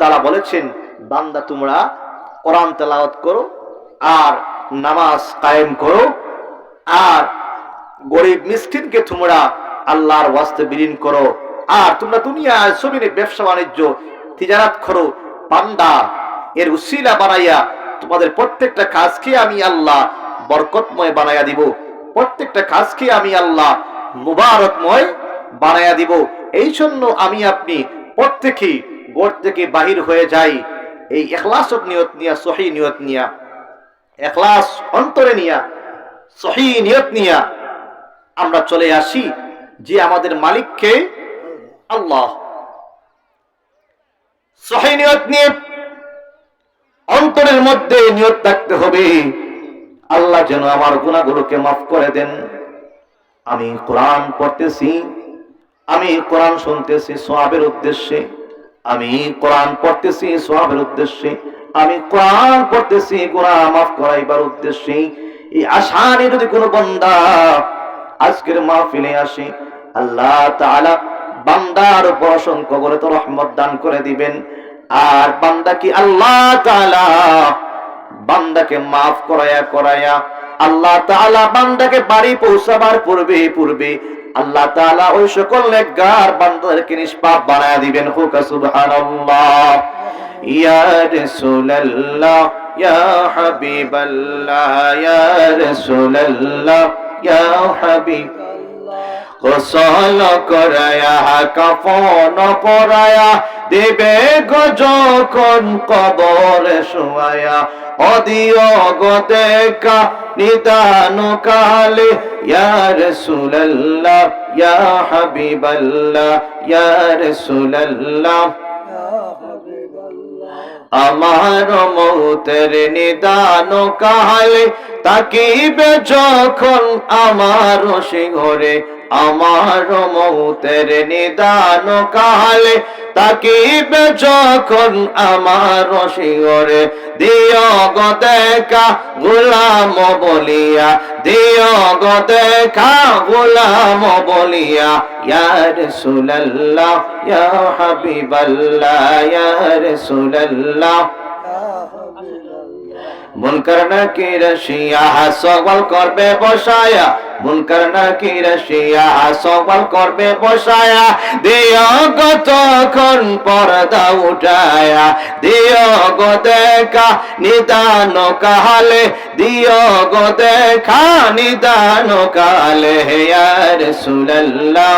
তারা বলেছেন, বান্দা তোমরা কোরআন তেলাওয়াত করো আর নামাজ কায়েম করো আর গরিব মিসকিনকে তোমরা আল্লাহর ওয়াস্তে বিলীন করো আর তোমরা দুনিয়া জমিনে ব্যবসা বাণিজ্য, তিজারাত করো। বান্দা, এর উসিলা বানাইয়া তোমাদের প্রত্যেকটা কাজকে আমি আল্লাহ বরকতময় বানাইয়া দিব। প্রত্যেকটা কাজকে আমি আল্লাহ মুবারকময় বানাইয়া দিব। এই জন্য আমি আপনি প্রত্যেকেই গোড় থেকে বাহির হয়ে যাই, এই এখলাসক নিয়ত নিয়া, সহি নিয়ত নিয়া, এখলাস অন্তরে নিয়া, সহি নিয়ত নিয়া আমরা চলে আসি যে আমাদের মালিককে আল্লাহ। সহি নিয়ত নিয়ে অন্তরের মধ্যে নিয়ত থাকতে হবে। আল্লাহ যেন আমার গুণাগুলোকে মাফ করে দেন। আমি কোরআন পড়তেছি, আমি কোরআন শুনতেছি, সোয়াবের উদ্দেশ্যে। আমি কোরআন পড়তেছি সোয়াবের উদ্দেশ্যে, আমি কোরআন পড়তেছি, গুনাহ মাফ করাইবার উদ্দেশ্যে। এই নিয়ে যদি কোনো বান্দা আজকের মাহফিলে আসে, আল্লাহ বান্দার উপর অসংখ্য করে তো রহমত দান করে দিবেন। আর বান্দা কি আল্লাহ তাআলা বান্দাকে মাফ করায়া করায়া, আল্লাহ তাআলা বান্দাকে বাড়ি পৌঁছাবার পূর্বে পূর্বে আল্লাহ তাআলা ওই সকল গার বান্দাদেরকে নিষ্পাপ বানায় দিবেন। হুকা, সুবহানাল্লাহ। ইয়া করায়া, কাফন পরায়া দেবে গো যখন কবর শুয়ায়া, অদিও গো দেখা নিদান কালে, ইয়া রাসূলুল্লাহ, ইয়া হাবিবাল্লাহ, ইয়া রাসূলুল্লাহ। আমার মৌতের নিদান কালে তাকিবে যখন আমার সিংহরে আমার মৌতের নিদান কালে তাকিবে যখন আমার সিংহরে দিয় গো দেখা গোলাম বলিয়া দিয় গো দেখা গোলাম বলিয়া, ইয়া রাসূলুল্লাহ, ইয়া হাবিবাল্লাহ ইয়ার ইয়া রাসূলুল্লাহ। মুনকার নাকি রশিয়া সওয়াল করবে বসায়া মুনকার নাকি রশিয়া সওয়াল করবে বসায়া দিও গো তখন পর্দা উঠায়া দিও গো দেখা নিদান কালে দিও গো দেখা নিদান কালে ইয়া রাসূলুল্লাহ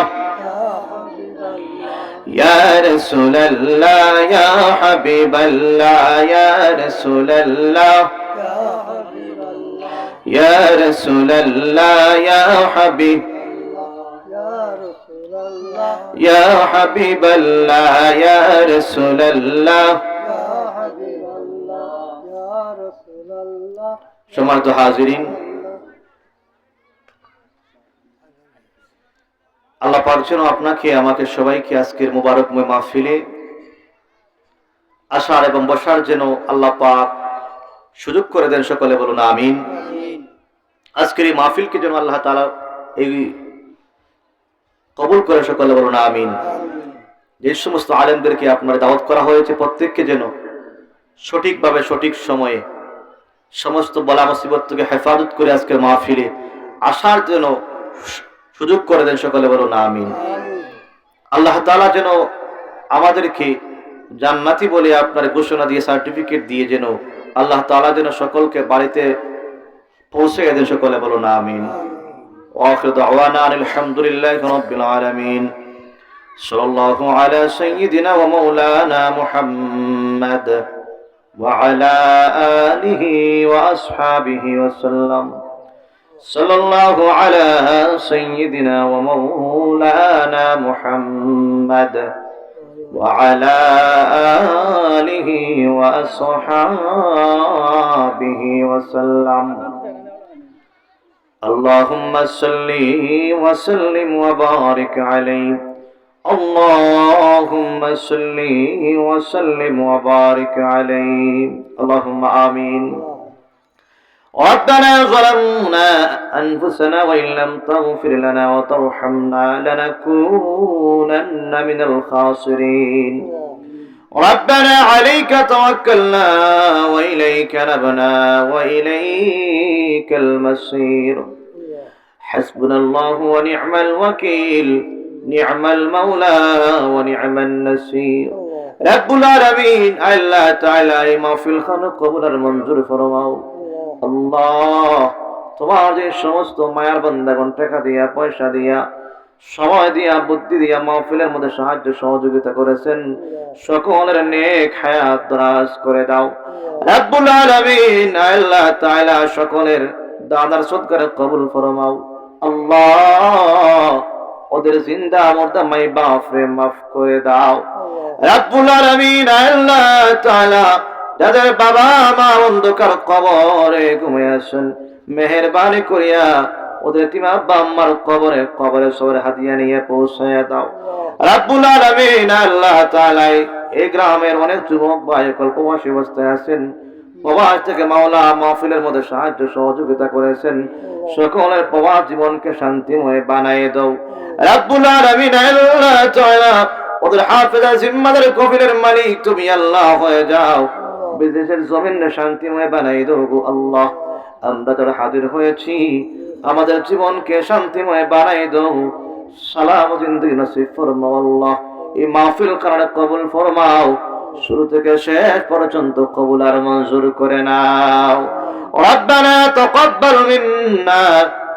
يا رسول الله يا حبيب الله يا رسول الله يا رسول الله يا حبيب يا حبيب الله يا رسول الله সম্মানিত হাজিরিন আল্লাহ পাক যেন আপনাকে আমাকে সবাইকে আজকের মুবারকময় মাহফিলে আসার এবং বসার যেন আল্লাহ পাক সুযোগ করে দেন সকলে বলুন আমিন আজকের এই মাহফিলকে যেন আল্লাহ তালা এই কবুল করে সকলে বলুন আমিন। যে সমস্ত আলেমদেরকে আপনার দাওয়াত করা হয়েছে প্রত্যেককে যেন সঠিকভাবে, সঠিক সময়ে সমস্ত বলা মুসিবত হেফাজত করে আজকের মাহফিলে আসার যেন সুযোগ করে দেন, সকলে বলুন আমিন। আল্লাহ তালা যেন আমাদেরকে জান্নাতি বলে আপনার ঘোষণা দিয়ে, সার্টিফিকেট দিয়ে যেন আল্লাহ তালা যেন সকলকে বাড়িতে পৌঁছে দেন সকলে বলুন আমিন وآخر دعوانا أن الحمد لله رب العالمين صلى الله على سيدنا ومولانا محمد وعلى آله وأصحابه وسلم صلى الله على سيدنا ومولانا محمد وعلى آله وأصحابه وسلم اللهم صل وسلم وبارك عليه. اللهم صل وسلم وبارك عليه. اللهم آمين. ربنا ظلمنا أنفسنا وإن لم تغفر لنا وترحمنا لنكونن من الخاسرين. ربنا عليك توكلنا وإليك نبنا وإليك المصير. حسبنا الله ونعم الوكيل نعم المولى ونعم النصير. رب العالمين ألا تعالى ما في الخلق قبل المنظر فرماو الله তোমার যে সমস্ত মায়ার বান্দাগণ টাকা দিয়া পয়সা দিয়া সময় দিয়া, বুদ্ধি দিয়া, মাহফিলের মধ্যে সাহায্য, সহযোগিতা করেছেন। সকলের নেক হায়াত দরাজ করে দাও। রাব্বুল আলামিন, আল্লাহ তাআলা সকলের দাদার সৎকারে কবুল ফরমাও। আল্লাহ ওদের জিন্দা, মুর্দা, মাই বাপরে মাফ করে দাও। রাব্বুল আলামিন, আল্লাহ তাআলা যাদের বাবা মা অন্ধকার কবরে ঘুমিয়ে আছেন, মেহেরবানি করিয়া ওদের তিমা আব্বা আম্মার কবরে কবরে সবরে হাতিয়া নিয়ে পৌঁছায় দাও। রাব্বুল আলামিন আল্লাহ তাআলা এই গ্রামের অনেক যুবক ভাই কল্পবাসী অবস্থায় আছেন। প্রবাস থেকে মাওলা মাহফিলের মধ্যে সাহায্য সহযোগিতা করেছেন। সকলের প্রবাস জীবনকে শান্তিময় বানায় দাও। রাব্বুল আলামিন আল্লাহ তাআলা ওদের হাফেজা জিম্মাদার কবিরের মালিক তুমি আল্লাহ হয়ে যাও। বিদেশের জমিনে শান্তিময় বানাই দাও গো আল্লাহ। আমরা তোর হাজির হয়েছি আমাদের জীবনকে শান্তিময় বানাই দাও সালাম জিন্দগি নসিব ফরমাও আল্লাহ এই মাহফিল কারণে কবুল ফরমাও শুরু থেকে শেষ পর্যন্ত কবুল আর মঞ্জুর করে নাও ربنا تقبل منا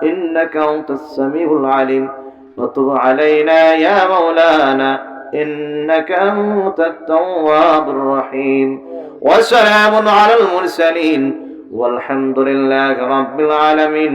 إنك أنت السميع العليم وتب علينا يا مولانا إنك أنت التواب الرحيم وسلام على المرسلين والحمد لله رب العالمين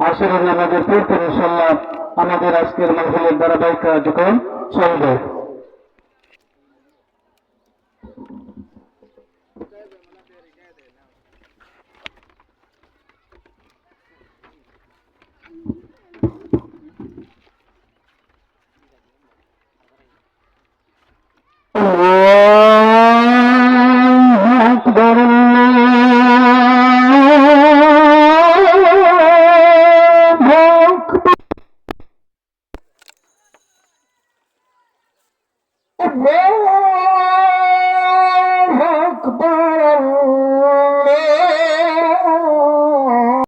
আসরের নামাজের পূর্বে ইনশাল্লাহ আমাদের আজকের মহলের ধারাবাহিক কার্যক্রম চলবে